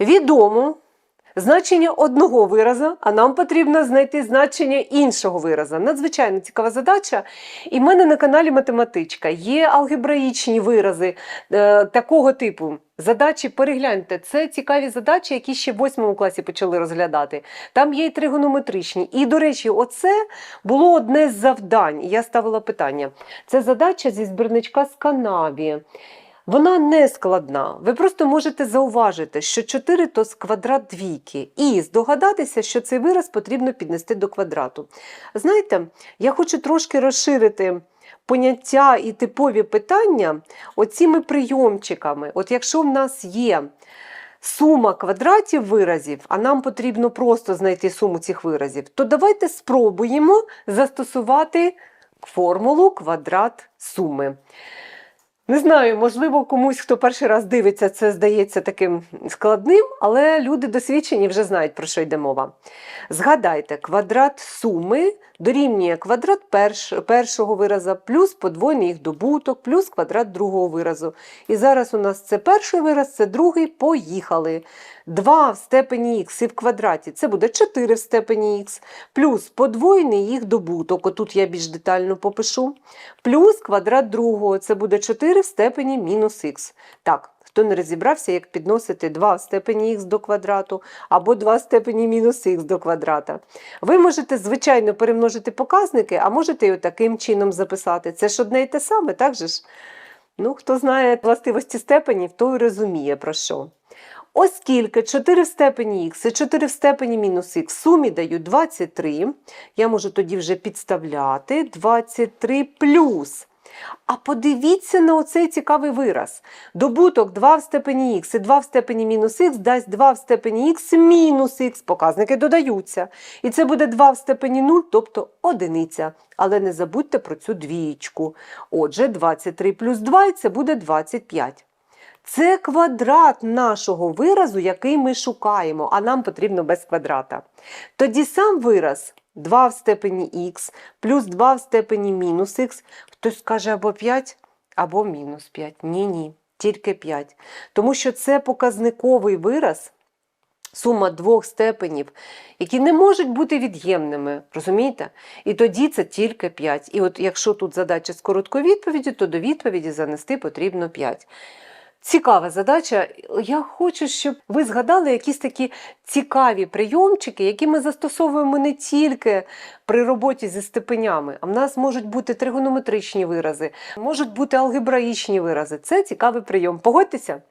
Відомо значення одного виразу, а нам потрібно знайти значення іншого виразу. Надзвичайно цікава задача. І в мене на каналі Математичка є алгебраїчні вирази е, такого типу. Задачі перегляньте, це цікаві задачі, які ще в 8 класі почали розглядати. Там є і тригонометричні. І, до речі, оце було одне з завдань. Я ставила питання. Це задача зі збірничка з Канаві. Вона не складна. Ви просто можете зауважити, що 4 то з квадрат двійки, і здогадатися, що цей вираз потрібно піднести до квадрату. Знаєте, я хочу трошки розширити поняття і типові питання оціми прийомчиками. От якщо в нас є сума квадратів виразів, а нам потрібно просто знайти суму цих виразів, то давайте спробуємо застосувати формулу квадрат суми. Не знаю, можливо, комусь, хто перший раз дивиться, це здається таким складним, але люди досвідчені вже знають, про що йде мова. Згадайте, квадрат суми дорівнює квадрат перш, першого вираза, плюс подвойний їх добуток, плюс квадрат другого виразу. І зараз у нас це перший вираз, це другий. Поїхали. 2 в степені х і в квадраті це буде 4 в степені х, плюс подвоєний їх добуток, отут я більш детально попишу, плюс квадрат другого, це буде 4 в степені мінус х. Так, хто не розібрався, як підносити 2 в степені х до квадрату або 2 в степені мінус х до квадрата. Ви можете, звичайно, перемножити показники, а можете і таким чином записати. Це ж одне і те саме, так же ж? Ну, хто знає властивості степенів, той розуміє про що. Оскільки 4 в степені х і 4 в степені мінус х сумі дають 23, я можу тоді вже підставляти 23 плюс. А подивіться на оцей цікавий вираз. Добуток 2 в степені х і 2 в степені мінус х дасть 2 в степені х мінус х. Показники додаються. І це буде 2 в степені 0, тобто одиниця. Але не забудьте про цю двієчку. Отже, 23 плюс 2 і це буде 25. Це квадрат нашого виразу, який ми шукаємо, а нам потрібно без квадрата. Тоді сам вираз 2 в степені х плюс 2 в степені мінус х, хтось скаже або 5, або мінус 5. Ні-ні, тільки 5. Тому що це показниковий вираз, сума двох степенів, які не можуть бути від'ємними, розумієте? І тоді це тільки 5. І от якщо тут задача з короткою відповіддю, то до відповіді занести потрібно 5. Цікава задача. Я хочу, щоб ви згадали якісь такі цікаві прийомчики, які ми застосовуємо не тільки при роботі зі степенями, а в нас можуть бути тригонометричні вирази, можуть бути алгебраїчні вирази. Це цікавий прийом. Погодьтеся?